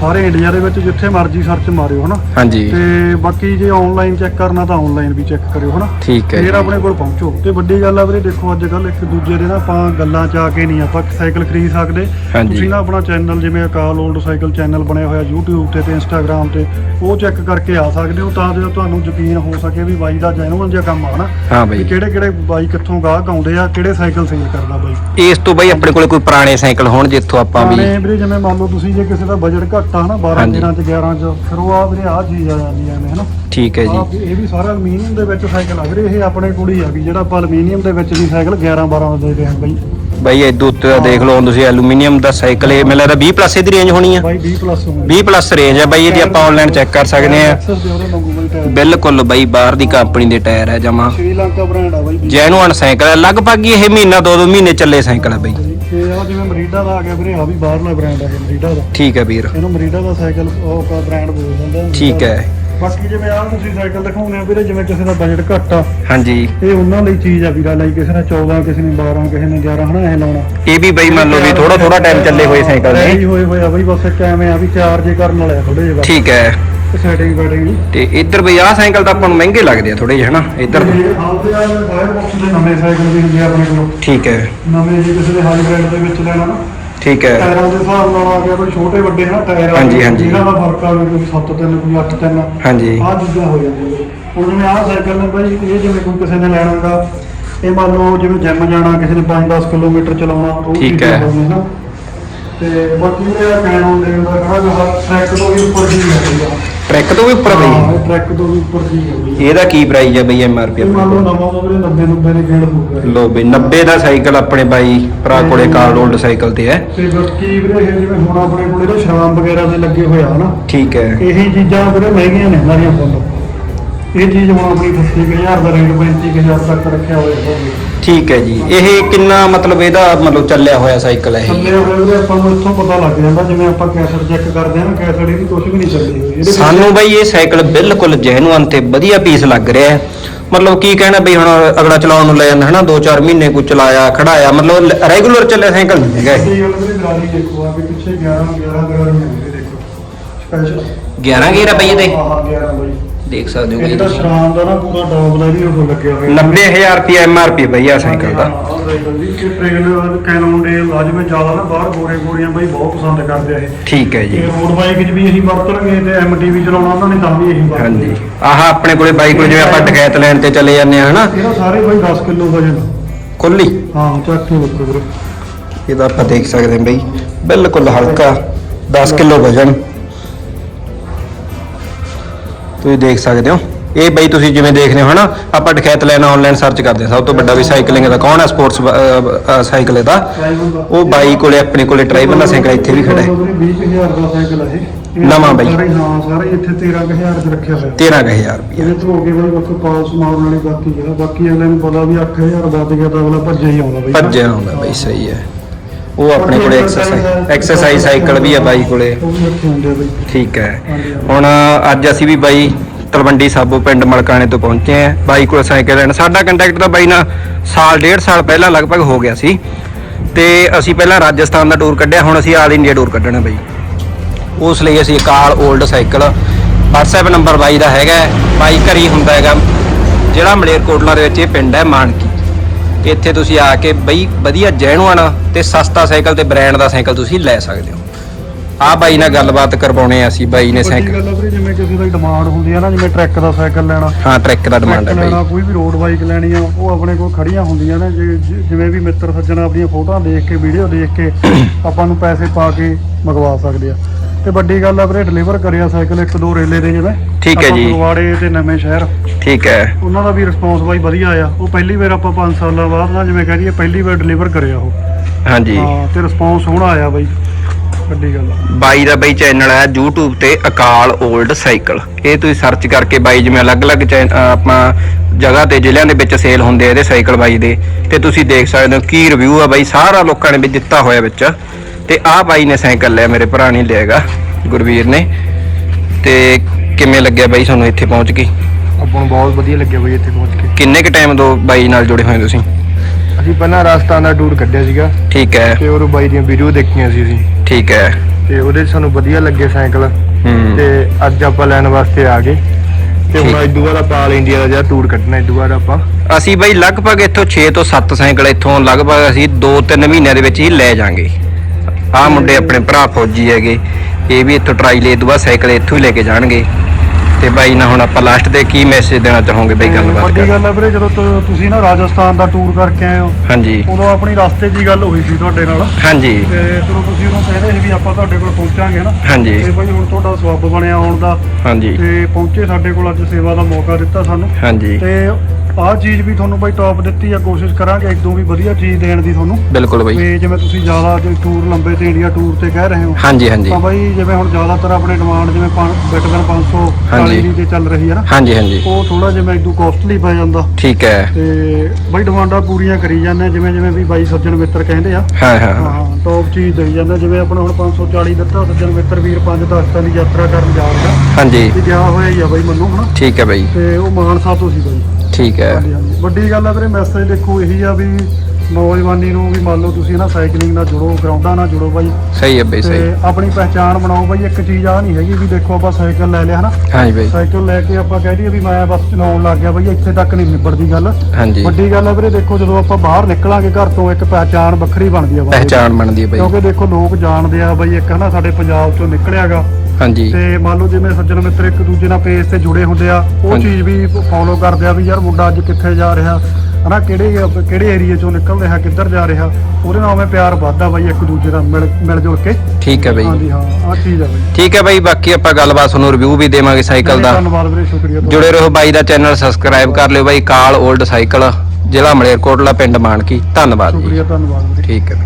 ਸਾਰੇ ਇੰਡੀਆ ਦੇ ਵਿੱਚ ਜਿੱਥੇ ਮਰਜ਼ੀ ਸਰਚ ਮਾਰਿਓ ਹਨਾ?
ਹਾਂਜੀ।
ਤੇ ਬਾਕੀ ਜੇ ਆਨਲਾਈਨ ਚੈੱਕ ਕਰਨਾ ਤਾਂ ਆਨਲਾਈਨ ਵੀ ਚੈੱਕ ਕਰਿਓ ਹਨਾ?
ਠੀਕ ਹੈ
ਫਿਰ
ਜੀ।
ਆਪਣੇ ਕੋਲ ਪਹੁੰਚੋ। ਤੇ ਵੱਡੀ ਗੱਲ ਆ ਵੀਰੇ ਦੇਖੋ ਅੱਜ ਕੱਲ ਇੱਕ ਦੂਜੇ ਦੇ ਨਾ ਆਪਾਂ ਗੱਲਾਂ ਚ ਆ ਕੇ ਨਹੀਂ ਆਪਾਂ ਸਾਈਕਲ ਖਰੀਦ ਸਕਦੇ।
ਹਾਂਜੀ।
ਤੁਸੀਂ ਨਾ ਆਪਣਾ ਚੈਨਲ ਜਿਵੇਂ ਅਕਾਲ 올ਡ ਸਾਈਕਲ ਚੈਨਲ ਬਣਿਆ ਹੋਇਆ YouTube ਤੇ ਤੇ Instagram ਤੇ ਉਹ ਚੈੱਕ ਕਰਕੇ ਆ ਸਕਦੇ ਹੋ ਤਾਂ ਜੋ ਤੁਹਾਨੂੰ ਯਕੀਨ ਹੋ ਸਕੇ ਵੀ ਬਾਈ ਦਾ ਜੈਨੂਇਨ ਜਿਹਾ ਕੰਮ ਆ ਨਾ
ਹਾਂ
ਵੀ
ਬਾਈ।
ਕਿਹੜੇ ਕਿਹੜੇ ਬਾਈ ਕਿੱਥੋਂ ਗਾਹਕ ਆਉਂਦੇ ਆ ਕਿਹੜੇ ਸਾਈਕਲ ਸੇਲ ਕਰਦਾ ਬਾਈ?
ਇਸ ਤੋਂ ਬਾਈ ਆਪਣੇ ਕੋਲੇ ਕੋਈ ਪੁਰਾਣੇ ਸਾਈਕਲ ਹੋਣ ਜਿੱਥੋਂ ਆਪਾਂ ਵੀ
ਪੁਰਾਣੇ ਵੀਰੇ ਜਿਵੇਂ ਮੰਨ ਲਓ ਤੁਸੀਂ ਜੇ ਕਿਸੇ ਦਾ ਬਜਟ ਘੱਟ ਆ ਨਾ 12
ਹਾਂਜੀ।
13 ਚ 11 ਚ ਫਿਰ ਉਹ ਆ ਵੀਰੇ ਆ ਚੀਜ਼ ਆ ਜਾਂਦੀ ਐ ਐਵੇਂ ਹਨਾ?
ਠੀਕ ਹੈ
ਆਹ
ਜੀ
ਵੀ ਇਹ ਵੀ ਸਾਰਾ ਅਲਮੀਨੀਅਮ ਦੇ ਵਿੱਚ ਸਾਈਕਲ ਆ ਵੀਰੇ ਇਹ ਆਪਣੇ ਕੋਲ ਹੀ ਆ ਵੀ ਜਿਹੜਾ ਆਪਾਂ ਅਲਮੀਨੀਅਮ ਦੇ ਵਿੱਚ ਵੀ ਸਾਈਕਲ 11 12 ਦੇ ਰਹੇ ਹਾਂ ਬਾਈ।
ਬਾਈ ਇਦੋਂ ਉੱਤੇ ਦਾ ਦੇਖ ਲਓ ਹੁਣ ਤੁਸੀਂ ਐਲੂਮੀਨੀਅਮ ਦਾ ਸਾਈਕਲ ਇਹ ਮੈਨੂੰ ਲੱਗਦਾ 20 ਪਲੱਸ ਇਹਦੀ ਰੇਂਜ ਹੋਣੀ ਆ।
ਬਾਈ 20 ਪਲੱਸ ਹੋਊਗਾ
20 ਪਲੱਸ ਰੇਂਜ ਹੈ ਬਾਈ ਇਹਦੀ ਆਪਾਂ ਆਨਲਾਈਨ ਚੈੱਕ ਕਰ ਸਕਦੇ ਆ।
ਐਕਸੈਸ ਦੇ ਉਹਦੇ ਵਾਂਗੂ ਬਾਈ ਟਾਇਰ
ਬਿਲਕੁਲ ਬਾਈ ਬਾਹਰ ਦੀ ਕੰਪਨੀ ਦੇ ਟਾਇਰ ਹੈ ਜਮਾ।
ਸ਼੍ਰੀਲੰਕਾ ਬ੍ਰਾਂਡ ਆ ਬਾਈ
ਜੈਨੂਅਨ ਸਾਈਕਲ ਹੈ ਲਗਭਗ ਹੀ ਇਹ ਮਹੀਨਾ ਦੋ ਦੋ ਮਹੀਨੇ ਚੱਲੇ ਸਾਈਕਲ ਹੈ ਬਾਈ।
ਤੇ ਆ ਜਿਵੇਂ ਮਰੀਡਾ ਦਾ ਆ ਗਿਆ ਵੀਰੇ ਆ ਵੀ ਬਾਹਰਲਾ ਬ੍ਰਾਂਡ ਇਹ ਮਰੀਡਾ ਦਾ।
ਠੀਕ ਹੈ ਵੀਰ।
ਇਹਨੂੰ ਮਰੀਡਾ ਦਾ ਸਾਈਕਲ ਉਹ ਕਾ ਬ੍ਰਾਂਡ ਬੋਲ ਦਿੰਦੇ
ਠੀਕ ਹੈ।
ਬਾਕੀ ਜਿਵੇਂ ਆ ਤੁਸੀਂ ਸਾਈਕਲ ਦਿਖਾਉਂਦੇ ਆ ਵੀਰੇ ਜਿਵੇਂ ਕਿਸੇ ਦਾ ਬਜਟ ਘੱਟ ਆ।
ਹਾਂਜੀ।
ਇਹ ਉਹਨਾਂ ਲਈ ਚੀਜ਼ ਆ ਵੀਰਾ ਲਈ ਕਿਸੇ ਨੇ 14 ਕਿਸੇ ਨੇ 12 ਕਿਸੇ ਨੇ 11 ਹਨਾ ਇਹ ਲਾਉਣਾ।
ਇਹ ਵੀ ਬਾਈ ਮੰਨ ਲਓ ਵੀ ਥੋੜਾ ਥੋੜਾ ਟਾਈਮ ਚੱਲੇ ਹੋਏ ਸਾਈਕਲ ਨੇ
ਹੀ ਹੋਏ ਹੋਏ ਆ ਬਈ ਬਸ ਇੱਕ ਐਵੇਂ ਆ ਵੀ ਚਾਰਜ ਕਰਨ ਵਾਲੇ ਥੋੜੇ ਜਿਹੇ
ਠੀਕ ਹੈ।
ਸੈਟਿੰਗ ਬੈਟਿੰਗ
ਤੇ ਇੱਧਰ ਬਈ ਆਹ ਸਾਈਕਲ ਤਾਂ ਆਪਾਂ ਨੂੰ ਮਹਿੰਗੇ ਲੱਗਦੇ ਆ ਥੋੜੇ ਜਿਹੇ ਹਨਾ? ਇੱਧਰ
ਹਾਲ ਤੇ ਆ ਫਾਇਰ ਬਾਕਸ ਦੇ ਨਵੇਂ ਸਾਈਕਲ ਵੀ ਹੁੰਦੇ ਆ ਆਪਣੇ ਕੋਲ।
ਠੀਕ ਹੈ।
ਨਵੇਂ ਜੇ ਕਿਸੇ ਦੇ ਹਾਈ ਬ੍ਰਾਂਡ ਦੇ ਵਿੱਚ ਲੈਣਾ ਨਾ।
ਠੀਕ ਹੈ।
ਟਾਇਰਾਂ ਦੇ ਹਿਸਾਬ ਨਾਲ ਆ ਗਿਆ ਕੋਈ ਛੋਟੇ ਵੱਡੇ ਨਾ ਟਾਇਰ ਆ
ਹਾਂਜੀ,
ਗਏ,
ਹਾਂਜੀ।
ਜਿਹਨਾਂ ਦਾ ਫ਼ਰਕ ਆ ਗਿਆ ਕੋਈ 7 3 ਕੋਈ 8 3
ਹਾਂਜੀ।
ਆਹ ਚੀਜ਼ਾਂ ਹੋ ਜਾਂਦੀਆਂ ਹੁਣ ਜਿਵੇਂ ਆਹ ਸਾਈਕਲ ਨੇ ਬਾਈ ਇਹ ਜਿਵੇਂ ਕੋਈ ਕਿਸੇ ਨੇ ਲੈਣਾਗਾ ਇਹ ਮੰਨ ਲਓ ਜਿਵੇਂ ਜਿਮ ਜਾਣਾ ਕਿਸੇ ਨੇ 5-10 ਕਿਲੋਮੀਟਰ ਚਲਾਉਣਾ ਉਹ
ਠੀਕ
ਚੀਜ਼ਾਂ
ਹੈ।
ਨਾ। ਤੇ ਬਾਕੀ ਇਹ ਕੈਨਨ ਦੇ ਦਾ ਖੜਾ ਜਿਹਾ ਟਰੈਕ ਤੋਂ ਵੀ ਉੱਪਰ ਜੀ ਹੈ
ਟਰੈਕ ਤੋਂ ਵੀ ਉੱਪਰ ਬਈ।
ਹਾਂ ਟਰੈਕ ਤੋਂ ਵੀ ਉੱਪਰ ਜੀ ਹੈ
ਇਹਦਾ ਕੀ ਪ੍ਰਾਈਸ ਹੈ ਬਈ ਐਮਆਰਪੀ
ਇਹ ਮੰਨ ਲਓ ਨਵਾਂ ਵੀਰੇ 90 90 ਦੇ ਗੇੜ ਹੋਊਗਾ ਇਹ।
ਲੋ ਬਈ 90 ਦਾ ਸਾਈਕਲ ਆਪਣੇ ਬਾਈ ਭਰਾ ਕੋਲੇ ਕਾਰਡ 올ਡ ਸਾਈਕਲ ਤੇ ਹੈ।
ਤੇ ਬਾਕੀ ਵੀਰੇ ਇਹ ਜਿਵੇਂ ਹੁਣ ਆਪਣੇ ਕੋਲ ਸ਼ਰਾਬ ਵਗੈਰਾ ਦੇ ਲੱਗੇ ਹੋਇਆ ਹਨਾ
ਠੀਕ ਹੈ।
ਇਹੀ ਚੀਜ਼ਾਂ ਵੀਰੇ ਮਹਿੰਗੀਆਂ ਨੇ ਦੀਆਂ ਫੁੱਲ ਇਹ ਚੀਜ਼ ਹੁਣ ਆਪਣੀ 35000 ਦਾ ਰੇਟ 35000 ਤੱਕ ਰੱਖਿਆ ਹੋਇਆ ਹੈ
ਠੀਕ ਹੈ ਜੀ। ਇਹ ਕਿੰਨਾ ਮਤਲਬ ਇਹਦਾ ਮਤਲਬ ਚੱਲਿਆ ਹੋਇਆ ਸਾਈਕਲ ਹੈ ਇਹ?
ਥੱਲੇ ਹੋਏ ਵੀਰੇ ਆਪਾਂ ਨੂੰ ਇੱਥੋਂ ਪਤਾ ਲੱਗ ਜਾਂਦਾ ਜਿਵੇਂ ਆਪਾਂ ਕੈਸਟ ਚੈੱਕ ਕਰਦੇ ਆ ਨਾ ਕੈਸਟ ਇਹਦੀ ਕੁਝ ਵੀ ਨਹੀਂ ਚੱਲਦੀ ਹੋਈ। ਇਹਦੇ ਵਿੱਚ-
ਸਾਨੂੰ ਬਾਈ ਇਹ ਸਾਈਕਲ ਬਿਲਕੁਲ ਜੈਨੂਅਨ ਤੇ ਵਧੀਆ ਪੀਸ ਲੱਗ ਰਿਹਾ ਹੈ। ਮਤਲਬ ਕੀ ਕਹਿਣਾ ਬਈ ਹੁਣ ਅਗਲਾ ਚਲਾਉਣ ਨੂੰ ਲੈ ਜਾਂਦਾ ਹਨਾ 2-4 ਮਹੀਨੇ ਕੋ ਚਲਾਇਆ ਖੜਾਇਆ ਮਤਲਬ ਰੈਗੂਲਰ ਚੱਲਿਆ ਸਾਈਕਲ ਨਹੀਂ ਹੈਗਾ ਇਹ।
ਇਹ ਗੱਲ ਗਰਾਰੀ ਦੇਖੋ ਆ ਵੀ ਪਿੱਛੇ 11 11 ਗਰਾਰੀ ਹੈ ਵੀਰੇ ਦੇਖੋ। ਸਪੈਸ਼ਲ
11 ਗੇਅਰ ਆ ਬਈ ਇਹਦੇ?
ਹਾਂ ਹਾਂ 11 ਬਾਈ
ਦੇਖ ਸਕਦੇ ਹੋ
ਇਹ
ਬਈ
ਜਿਹੜਾ
ਤੁਸੀਂ
ਦਾ ਨਾ ਪੂਰਾ ਡੌਗ ਦਾ ਵੀ ਉਹ ਲੱਗਿਆ ਹੋਇਆ
90000 ਰੁਪਏ ਐਮਆਰਪੀ ਬਈ ਆ ਸਾਈਕਲ ਦਾ।
ਦੀ ਕਿ ਟ੍ਰੇਨ ਕੈਨਨ ਦੇ ਅੱਜ ਮੈਂ ਜ਼ਿਆਦਾ ਨਾ ਬਾਹਰ ਗੋਰੇ ਗੋਰੀਆਂ ਬਾਈ ਬਹੁਤ ਪਸੰਦ ਕਰਦੇ ਆ ਇਹ।
ਠੀਕ ਹੈ ਜੀ।
ਤੇ ਰੋਡ ਬਾਈਕ 'ਚ ਵੀ ਇਹੀ ਵਰਤਣਗੇ ਤੇ ਐਮਟੀਵੀ ਚਲਾਉਣਾ ਉਹਨਾਂ ਨੇ ਤਾਂ ਵੀ ਇਹੀ ਵਰਤਣਗੇ।
ਹਾਂਜੀ। ਆਹ ਆਪਣੇ ਕੋਲੇ ਬਾਈ ਕੋਲ ਜਿਵੇਂ ਆਪਾਂ ਡਕੈਤ ਲੈਣ ਤੇ ਚਲੇ ਜਾਂਦੇ ਆ ਹਨਾ?
ਇਹਦਾ ਸਾਰੇ ਬਾਈ 10 ਕਿਲੋ ਵਜਨ।
ਕੁੱਲੀ
ਹਾਂ ਚੱਕ ਕੇ ਬੱਕਰ ਵੀਰੇ।
ਇਹਦਾ ਆਪਾਂ ਦੇਖ ਸਕਦੇ ਹਾਂ ਬਈ। ਬਿਲਕੁਲ ਹਲਕਾ 10 ਕਿਲੋ ਵਜਨ। ਤੁਸੀਂ ਦੇਖ ਸਕਦੇ ਹੋ। ਇਹ ਬਈ ਤੁਸੀਂ ਜਿਵੇਂ ਦੇਖਦੇ ਹੋ ਹਨਾ ਆਪਾਂ ਡਕੈਤ ਲੈਣ ਆਨਲਾਈਨ ਸਰਚ ਕਰਦੇ ਹਾਂ। ਸਭ ਤੋਂ ਵੱਡਾ ਵੀ ਸਾਈਕਲਿੰਗ ਦਾ ਕੌਣ ਹੈ? ਸਪੋਰਟਸ ਸਾਈਕਲ ਦਾ। ਉਹ ਬਾਈ ਕੋਲੇ ਆਪਣੇ ਕੋਲੇ ਟਰਾਈਬਲ ਦਾ ਸਾਈਕਲ ਇੱਥੇ ਵੀ ਖੜਾ ਹੈ।
20000 ਦਾ ਸਾਈਕਲ ਹੈ ਇਹ। ਇਹ
ਨਵਾਂ ਬਾਈ।
ਸਾਰੇ ਹਾਂ ਸਾਰੇ ਇੱਥੇ 13000 ਚ ਰੱਖਿਆ ਹੋਇਆ।
13000 ਰੁਪਏ
ਇਹਦੇ ਤੋਂ ਅੱਗੇ ਬਾਈ ਬੱਕਰ ਪਾਸ ਮਾਰਨ ਵਾਲੀ ਬਾਕੀ ਜਿਹੜਾ ਬਾਕੀ ਅਗਲੇ ਨੂੰ ਪਤਾ ਵੀ 8000 ਵੱਧ ਗਿਆ ਤਾਂ ਅਗਲਾ ਭੱਜਿਆ ਹੀ ਆਉਂਦਾ ਬਾਈ।
ਭੱਜਿਆ ਆਉਂਦਾ ਬਈ ਸਹੀ ਹੈ। ਉਹ ਆਪਣੇ ਕੋਲੇ ਐਕਸਰਸਾਈਜ਼ ਐਕਸਰਸਾਈਜ਼ ਸਾਈਕਲ ਵੀ ਹੈ ਬਾਈ ਕੋਲੇ। ਠੀਕ ਹੈ। ਹੁਣ ਅੱਜ ਅਸੀਂ ਵੀ ਬਾਈ ਤਲਵੰਡੀ ਸਾਬੋ ਪਿੰਡ ਮਲਕਾਣੇ ਤੋਂ ਪਹੁੰਚੇ ਆਂ ਬਾਈ ਕੋਲ ਸਾਈਕਲ ਲੈਣ ਸਾਡਾ ਕੰਟੈਕਟ ਤਾਂ ਬਾਈ ਨਾਲ ਸਾਲ, ਡੇਢ ਸਾਲ ਪਹਿਲਾਂ ਲਗਭਗ ਹੋ ਗਿਆ ਸੀ। ਤੇ ਅਸੀਂ ਪਹਿਲਾਂ ਰਾਜਸਥਾਨ ਦਾ ਟੂਰ ਕੱਢਿਆ, ਹੁਣ ਅਸੀਂ ਆਲ ਇੰਡੀਆ ਟੂਰ ਕੱਢਣਾ ਬਾਈ। ਉਸ ਲਈ ਅਸੀਂ Akal old cycle, WhatsApp number ਬਾਈ ਦਾ ਹੈਗਾ ਬਾਈ ਘਰ ਹੀ ਹੁੰਦਾ ਹੈਗਾ। ਜਿਹੜਾ ਮਲੇਰਕੋਟਲਾ ਦੇ ਵਿੱਚ ਇਹ ਪਿੰਡ ਹੈ, ਮਾਨਕੀ। ਇੱਥੇ ਤੁਸੀਂ ਆ ਕੇ ਬਈ ਵਧੀਆ ਜੈਨੂਅਨ ਤੇ ਸਸਤਾ ਸਾਈਕਲ ਤੇ ਬ੍ਰਾਂਡ ਦਾ ਸਾਈਕਲ ਤੁਸੀਂ ਲੈ ਸਕਦੇ ਹੋ। ਆ ਬਾਈ ਨਾਲ ਗੱਲਬਾਤ ਕਰਵਾਉਣੇ ਆ ਅਸੀਂ ਬਾਈ ਨੇ
ਵੱਡੀ
ਸਾਈਕਲ
ਗੱਲ ਆ ਵੀਰੇ ਜਿਵੇਂ ਕਿਸੇ ਦੀ ਡਿਮਾਂਡ ਹੁੰਦੀ ਹੈ ਨਾ ਜਿਵੇਂ ਟਰੈਕ ਦਾ ਸਾਈਕਲ ਲੈਣਾ।
ਹਾਂ ਟਰੈਕ ਦਾ ਡਿਮਾਂਡ ਹੈ
ਟਰੈਕ ਲੈਣਾ
ਬਾਈ
ਕੋਈ ਵੀ ਰੋਡ ਬਾਈਕ ਲੈਣੀ ਆ ਉਹ ਆਪਣੇ ਕੋਲ ਖੜੀਆਂ ਹੁੰਦੀਆਂ ਨੇ ਜੇ- ਜਿ- ਜਿਵੇਂ ਵੀ ਮਿੱਤਰ ਸੱਜਣ ਆਪਣੀਆਂ ਫੋਟੋਆਂ ਦੇਖ ਕੇ ਵੀਡੀਓ ਦੇਖ ਕੇ ਆਪਾਂ ਨੂੰ ਪੈਸੇ ਪਾ ਕੇ ਮੰਗਵਾ ਸਕਦੇ ਆ। ਤੇ ਵੱਡੀ ਗੱਲ ਆ ਵੀਰੇ ਡਿਲੀਵਰ ਕਰਿਆ ਸਾਈਕਲ ਇੱਕ ਦੋ ਰੇਲੇ ਦੇ ਜਿਵੇਂ।
ਠੀਕ ਹੈ
ਆਪਾਂ
ਜੀ।
ਫਗਵਾੜੇ ਤੇ ਨਵੇਂ ਸ਼ਹਿਰ।
ਠੀਕ ਹੈ।
ਉਹਨਾਂ ਦਾ ਵੀ ਰਿਸਪੌਂਸ ਬਾਈ ਵਧੀਆ ਆ। ਉਹ ਪਹਿਲੀ ਵਾਰ ਆਪਾਂ 5 ਸਾਲਾਂ ਬਾਅਦ ਨਾ ਜਿਵੇਂ ਕਹ ਦਈਏ ਪਹਿਲੀ ਵਾਰ ਡਿਲੀਵਰ ਕਰਿਆ ਉਹ।
ਹਾਂਜੀ।
ਹਾਂ ਤੇ ਰਿਸਪੌਂਸ ਸੋਹਣਾ ਆਇਆ ਬਾਈ। ਵੱਡੀ ਗੱਲ ਆ।
ਬਾਈ ਦਾ ਬਾਈ ਚੈਨਲ ਹੈ YouTube ਤੇ ਅਕਾਲ 올ਡ ਸਾਈਕਲ ਇਹ ਤੁਸੀਂ ਸਰਚ ਕਰਕੇ ਬਾਈ ਜਿਵੇਂ ਅਲੱਗ-ਅਲੱਗ ਚੈਨ- ਅਹ ਆਪਾਂ ਜਗ੍ਹਾ ਤੇ ਜ਼ਿਲ੍ਹਿਆਂ ਦੇ ਵਿੱਚ ਸੇਲ ਹੁੰਦੇ ਆ ਇਹਦੇ ਸਾਈਕਲ ਬਾਈ ਦੇ। ਤੇ ਤੁਸੀਂ ਦੇਖ ਸਕਦੇ ਹੋ ਕੀ ਰਿਵਿਊ ਆ ਬਾਈ ਸਾਰਾ ਲੋਕਾਂ ਨੇ ਵੀ ਦਿੱਤਾ ਹੋਇਆ ਵਿੱਚ। ਤੇ ਆਹ ਬਾਈ ਨੇ ਸਾਈਕਲ ਲਿਆ ਮੇਰੇ ਭਰਾ ਨੇ ਲਿਆਗਾ ਗੁਰਵੀਰ ਨੇ। ਤੇ ਕਿਵੇਂ ਲੱਗਿਆ ਬਾਈ ਤੁਹਾਨੂੰ ਇੱਥੇ ਪਹੁੰਚ ਕੇ?
ਆਪਾਂ ਨੂੰ ਬਹੁਤ ਵਧੀਆ ਲੱਗਿਆ ਬਈ ਇੱਥੇ ਪਹੁੰਚ ਕੇ।
ਕਿੰਨੇ ਕ ਟਾਈਮ ਤੋਂ ਬਾਈ ਨਾਲ ਜੁੜੇ ਹੋਏ ਤੁਸੀਂ?
ਅਸੀਂ ਪਹਿਲਾਂ ਰਾਜਸਥਾਨ ਦਾ ਟੂਰ ਕੱਢਿਆ ਸੀਗਾ।
ਠੀਕ ਹੈ।
ਤੇ ਉਹ ਬਾਈ ਦੀਆਂ ਵੀਡੀਓ ਦੇਖੀਆਂ ਸੀ ਅਸੀਂ।
ਠੀਕ ਹੈ।
ਤੇ ਉਹਦੇ 'ਚ ਸਾਨੂੰ ਵਧੀਆ ਲੱਗੇ ਸਾਈਕਲ। ਤੇ ਅੱਜ ਆਪਾਂ ਲੈਣ ਵਾਸਤੇ ਆ ਗਏ। ਤੇ। ਹੁਣ ਇਦੋਂ ਬਾਅਦ ਆਪਾਂ ਆਲ ਇੰਡੀਆ ਦਾ ਜਿਹੜਾ ਟੂਰ ਕੱਢਣਾ ਇਦੋਂ ਬਾਅਦ ਆਪਾਂ।
ਅਸੀਂ ਬਈ ਲਗਭਗ ਇੱਥੋਂ 6 ਤੋਂ 7 ਸਾਈਕਲ ਇੱਥੋਂ ਲਗਭਗ ਅਸੀਂ 2-3 ਮਹੀਨਿਆਂ ਦੇ ਵਿੱਚ ਹੀ ਲੈ ਜਾਾਂਗੇ। ਆਹ ਮੁੰਡੇ ਆਪਣੇ ਭਰਾ ਫੌਜੀ ਹੈਗੇ। ਇਹ ਵੀ ਇੱਥੋਂ ਟਰਾਈ ਲੈ ਦੁਆ ਸਾਈਕਲ ਇੱਥੋਂ ਹੀ ਲੈ ਕੇ ਜਾਣਗੇ। ਤੇ ਬਾਈ ਨਾ ਹੁਣ ਆਪਾਂ ਲਾਸਟ ਤੇ ਕੀ ਮੈਸੇਜ ਦੇਣਾ ਚਾਹੋਗੇ ਬਈ ਗੱਲਬਾਤ
ਵੱਡੀ
ਕਰ
ਗੱਲ ਆ ਵੀਰੇ ਜਦੋਂ ਤੁ- ਤੁਸੀਂ ਨਾ ਰਾਜਸਥਾਨ ਦਾ ਟੂਰ ਕਰਕੇ ਆਏ ਹੋ
ਹਾਂਜੀ।
ਉਦੋਂ ਆਪਣੀ ਰਸਤੇ 'ਚ ਹੀ ਗੱਲ ਹੋਈ ਸੀ ਤੁਹਾਡੇ ਨਾਲ।
ਹਾਂਜੀ।
ਤੇ ਚਲੋ ਤੁਸੀਂ ਉਹਨੂੰ ਕਹਿੰਦੇ ਸੀ ਵੀ ਆਪਾਂ ਤੁਹਾਡੇ ਕੋਲ ਪਹੁੰਚਾਂਗੇ ਨਾ
ਹਾਂਜੀ।
ਤੇ ਬਾਈ ਹੁਣ ਤੁਹਾਡਾ ਸਬੱਬ ਬਣਿਆ ਆਉਣ ਦਾ।
ਹਾਂਜੀ।
ਤੇ ਪਹੁੰਚੇ ਸਾਡੇ ਕੋਲ ਅੱਜ ਸੇਵਾ ਦਾ ਮੌਕਾ ਦਿੱਤਾ ਸਾਨੂੰ।
ਹਾਂਜੀ।
ਤੇ ਆਹ ਚੀਜ਼ ਵੀ ਤੁਹਾਨੂੰ ਬਾਈ ਟੌਪ ਦਿੱਤੀ ਆ ਕੋਸ਼ਿਸ਼ ਕਰਾਂਗੇ ਇਦੋਂ ਵੀ ਵਧੀਆ ਚੀਜ਼ ਦੇਣ ਦੀ ਤੁਹਾਨੂੰ।
ਬਿਲਕੁਲ ਬਈ।
ਤੇ ਜਿਵੇਂ ਤੁਸੀਂ ਜ਼ਿਆਦਾ ਟੂਰ ਲੰਬੇ ਤੇ ਇੰਡੀਆ ਟੂਰ ਤੇ ਕਹਿ ਰਹੇ ਹੋ।
ਹਾਂਜੀ ਹਾਂਜੀ।
ਤਾਂ ਬਾਈ ਜਿਵੇਂ ਹੁਣ ਜ਼ਿਆਦਾਤਰ ਆਪਣੇ ਡਿਮਾਂਡ ਜਿਵੇਂ ਬਿਟਕਨ 540
ਹਾਂਜੀ।
ਦੀ ਤੇ ਚੱਲ ਰਹੀ ਹੈ ਨਾ।
ਹਾਂਜੀ ਹਾਂਜੀ।
ਉਹ ਥੋੜਾ ਜਿਵੇਂ ਇਦੋਂ ਕਾਸਟਲੀ ਪੈ ਜਾਂਦਾ।
ਠੀਕ ਹੈ।
ਤੇ ਬਾਈ ਡਿਮਾਂਡਾਂ ਪੂਰੀਆਂ ਕਰੀ ਜਾਂਦੇ ਜਿਵੇਂ ਜਿਵੇਂ ਵੀ ਬਾਈ ਸੱਜਣ ਮਿੱਤਰ ਕਹਿੰਦੇ ਆ।
ਹਾਂ ਹਾਂ।
ਹਾਂ ਟੌਪ ਚੀਜ਼ ਦੇਈ ਜਾਂਦਾ ਜਿਵੇਂ ਆਪਣਾ ਹੁਣ 540 ਦਿੱਤਾ ਸੱਜਣ ਮਿੱਤਰ ਵੀਰ ਪੰਜ ਦਸਤਾਂ ਦੀ ਯਾਤਰਾ ਕਰਨ ਜਾ ਰਿਹਾ।
ਹਾਂਜੀ।
ਤੇ ਗਿਆ ਹੋਇਆ ਹੀ ਆ ਬਾਈ ਮੈਨੂੰ ਹਨਾ।
ਠੀਕ ਹੈ ਬਈ।
ਤੇ ਉਹ ਮਾਨਸਾ ਤੋਂ ਸੀ ਬਾਈ।
ਠੀਕ ਹੈ।
ਹਾਂਜੀ ਹਾਂਜੀ। ਵੱਡੀ ਗੱਲ ਆ ਵੀਰੇ ਮੈਸੇਜ ਦੇਖੋ ਇਹੀ ਆ ਵੀ ਨੌਜਵਾਨੀ ਨੂੰ ਵੀ ਮੰਨ ਲਓ ਤੁਸੀਂ ਨਾ ਸਾਈਕਲਿੰਗ ਨਾਲ ਜੁੜੋ ਗਰਾਊਂਡਾਂ ਨਾਲ ਜੁੜੋ ਬਾਈ।
ਸਹੀ ਹੈ ਬਈ
ਤੇ
ਸਹੀ।
ਆਪਣੀ ਪਹਿਚਾਣ ਬਣਾਓ ਬਾਈ ਇੱਕ ਚੀਜ਼ ਆ ਨਹੀਂ ਹੈਗੀ ਵੀ ਦੇਖੋ ਆਪਾਂ ਸਾਈਕਲ ਲੈ ਲਿਆ ਹਨਾ।
ਹਾਂਜੀ ਬਈ।
ਸਾਈਕਲ ਲੈ ਕੇ ਆਪਾਂ ਕਹਿ ਦਈਏ ਵੀ ਮੈਂ ਬਸ ਚਲਾਉਣ ਲੱਗ ਗਿਆ ਬਾਈ ਇੱਥੇ ਤੱਕ ਨਹੀਂ ਨਿਬੜਦੀ ਗੱਲ।
ਹਾਂਜੀ।
ਵੱਡੀ ਗੱਲ ਆ ਵੀਰੇ ਦੇਖੋ ਜਦੋਂ ਆਪਾਂ ਬਾਹਰ ਨਿਕਲਾਂਗੇ ਘਰ ਤੋਂ ਇੱਕ ਪਹਿਚਾਣ ਵੱਖਰੀ ਬਣਦੀ ਆ ਦੀ।
ਪਹਿਚਾਣ ਬਣਦੀ ਹੈ ਬਈ।
ਕਿਉਂਕਿ ਦੇਖੋ ਲੋਕ ਜਾਣਦੇ ਆ ਬਾਈ ਇੱਕ ਹਨਾ ਸਾਡੇ ਪੰਜਾਬ ਚੋਂ ਨਿਕਲਿਆਗਾ।
ਹਾਂਜੀ।
ਤੇ ਮੰਨ ਲਓ ਜਿਵੇਂ ਸੱਜਣ ਮਿੱਤਰ ਇੱਕ ਦੂਜੇ ਨਾਲ ਪੇਜ ਤੇ ਜੁੜੇ ਹੁੰਦੇ ਆ ਉਹ
ਹਾਂਜੀ।
ਚੀਜ਼ ਵੀ ਫੋਲੋ ਕਰਦੇ ਆ ਵੀ ਯਾਰ ਮੁੰਡਾ ਅੱਜ ਕਿੱਥੇ ਜਾ ਰਿਹਾ ਹਨਾ ਕਿਹੜੇ ਕਿਹੜੇ ਏਰੀਏ ਚੋਂ ਨਿਕਲ ਰਿਹਾ ਕਿੱਧਰ ਜਾ ਰਿਹਾ ਉਹਦੇ ਨਾਲ ਮੈਂ ਪਿਆਰ ਵੱਧਦਾ ਬਾਈ ਇੱਕ ਦੂਜੇ ਦਾ ਮਿਲ ਮਿਲ ਜੁਲ ਕੇ।
ਠੀਕ ਹੈ ਬਈ।
ਹਾਂਜੀ ਹਾਂ ਆਹ ਚੀਜ਼ ਆ ਬਾਈ।
ਠੀਕ ਹੈ ਬਾਈ ਬਾਕੀ ਆਪਾਂ ਗੱਲਬਾਤ ਤੁਹਾਨੂੰ ਰਿਵਿਊ ਵੀ ਦੇਵਾਂਗੇ ਸਾਈਕਲ ਦਾ।
ਧੰਨਵਾਦ ਵੀਰੇ ਸ਼ੁਕਰੀਆ ਤੁਹਾਡਾ।
ਜੁੜੇ ਰਹੋ ਬਾਈ ਦਾ ਚੈਨਲ ਸਬਸਕ੍ਰਾਈਬ ਕਰ ਲਿਓ ਬਾਈ ਕਾਲ 올ਡ ਸਾਈਕਲ ਜ਼ਿਲ੍ਹਾ ਮਲੇਰਕੋਟਲਾ ਪਿੰਡ ਮਾਨਕੀ। ਧੰਨਵਾਦ ਜੀ।
ਸ਼ੁਕਰੀਆ ਧੰਨਵਾਦ ਵੀਰੇ।
ਠੀਕ ਹੈ